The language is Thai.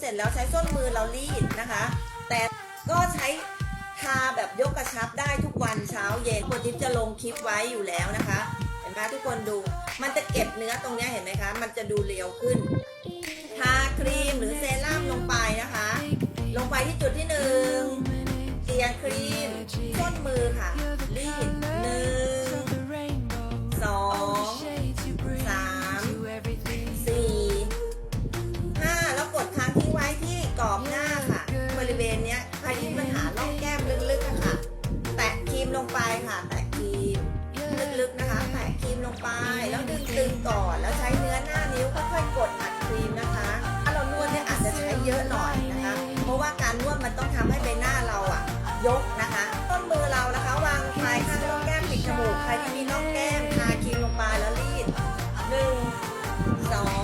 เสร็จแล้วใช้ส้นมือเรารีดนะคะ แต่ก็ใช้ทาแบบยกกระชับได้ทุกวันเช้าเย็นคนทิพย์จะลงคลิปไว้อยู่แล้วนะคะ เห็นไหมทุกคนดูมันจะเก็บเนื้อตรงนี้เห็นไหมคะ มันจะดูเรียวขึ้น ทาครีมหรือเซรั่มลงไปนะคะ ลงไปที่จุดที่หนึ่งเกลี่ยครีมส้นมือค่ะ ณเนี้ยใครมีปัญหาร่องแก้มลึกๆนะคะแตะครีมลงไปค่ะ แตะครีมลึกๆนะคะ แตะครีมลงไป แล้วดึงตึงก่อนแล้วใช้เนื้อหน้านิ้วค่อยๆกดอัดครีมนะคะถ้าเรานวดเนี่ยอาจจะใช้เยอะหน่อยนะคะ เพราะว่าการนวดมันต้องทำให้ใบหน้าเราอะยกนะคะ ต้นมือเรานะคะ วางปลายข้างร่องแก้มปิดจมูกใครที่มีร่องแก้มทาครีมลงไปแล้วรีดหนึ่งสอง